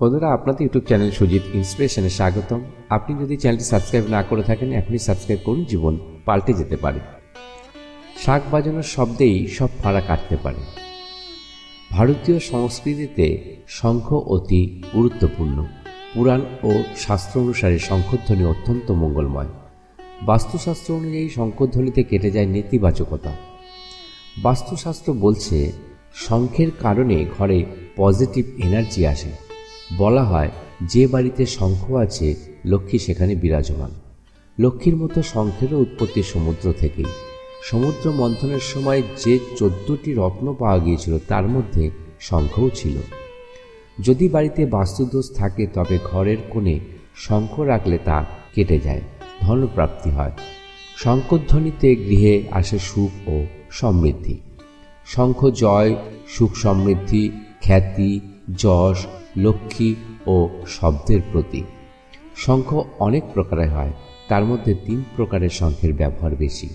বন্ধুরা, আপনাদের YouTube channel Sujit ইন্সপিরেশনে স্বাগতম। আপনি যদি চ্যানেলটি সাবস্ক্রাইব না করে থাকেন, এখনই সাবস্ক্রাইব করুন, জীবন পাল্টে যেতে পারে। শাক বাজানোর শব্দেই সব ফাড়া কাটতে পারে। ভারতীয় সংস্কৃতিতে শঙ্খ অতি গুরুত্বপূর্ণ। পুরাণ ও শাস্ত্র অনুসারে শঙ্খধ্বনি অত্যন্ত মঙ্গলময়। বাস্তুশাস্ত্র অনুযায়ী শঙ্খধ্বনিতে কেটে যায় নেতিবাচকতা। বাস্তুশাস্ত্র বলছে, শঙ্খের কারণে ঘরে পজিটিভ এনার্জি আসে। বলা হয়, যে বাড়িতে শঙ্খ আছে, লক্ষ্মী সেখানে বিরাজমান। লক্ষ্মীর মতো শঙ্খেরও উৎপত্তি সমুদ্র থেকেই। সমুদ্র মন্থনের সময় যে চোদ্দটি রত্ন পাওয়া গিয়েছিল, তার মধ্যে শঙ্খও ছিল। যদি বাড়িতে বাস্তুদোষ থাকে, তবে ঘরের কোণে শঙ্খ রাখলে তা কেটে যায়, ধনপ্রাপ্তি হয়। শঙ্খধ্বনিতে গৃহে আসে সুখ ও সমৃদ্ধি। শঙ্খ জয়, সুখ সমৃদ্ধি, খ্যাতি যশ, লক্ষ্মী ও শব্দের প্রতীক শঙ্খ অনেক প্রকারের হয়, তার মধ্যে তিন প্রকারের শঙ্খের ব্যবহার বেশি।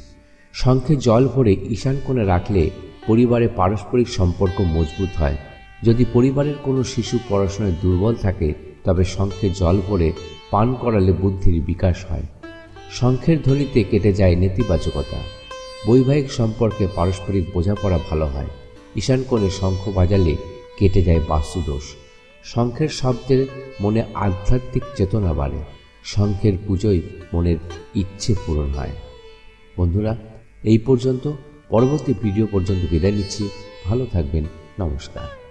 শঙ্খে জল ভরে ঈশান কোণে রাখলে পরিবারে পারস্পরিক সম্পর্ক মজবুত হয়। যদি পরিবারের কোনো শিশু পড়াশোনায় দুর্বল থাকে, তবে শঙ্খে জল ভরে পান করালে বুদ্ধির বিকাশ হয়। শঙ্খের ধ্বনিতে কেটে যায় নেতিবাচকতা। বৈবাহিক সম্পর্কে পারস্পরিক বোঝাপড়া ভালো হয়। ঈশান কোণে শঙ্খ বাজালে কেটে যায় বাস্তুদোষ। শঙ্খের শব্দের মনে আধ্যাত্মিক চেতনা বাড়ে। শঙ্খের পুজোই মনের ইচ্ছে পূরণ হয়। বন্ধুরা, এই পর্যন্ত। পরবর্তী ভিডিও পর্যন্ত বিদায় নিচ্ছি। ভালো থাকবেন। নমস্কার।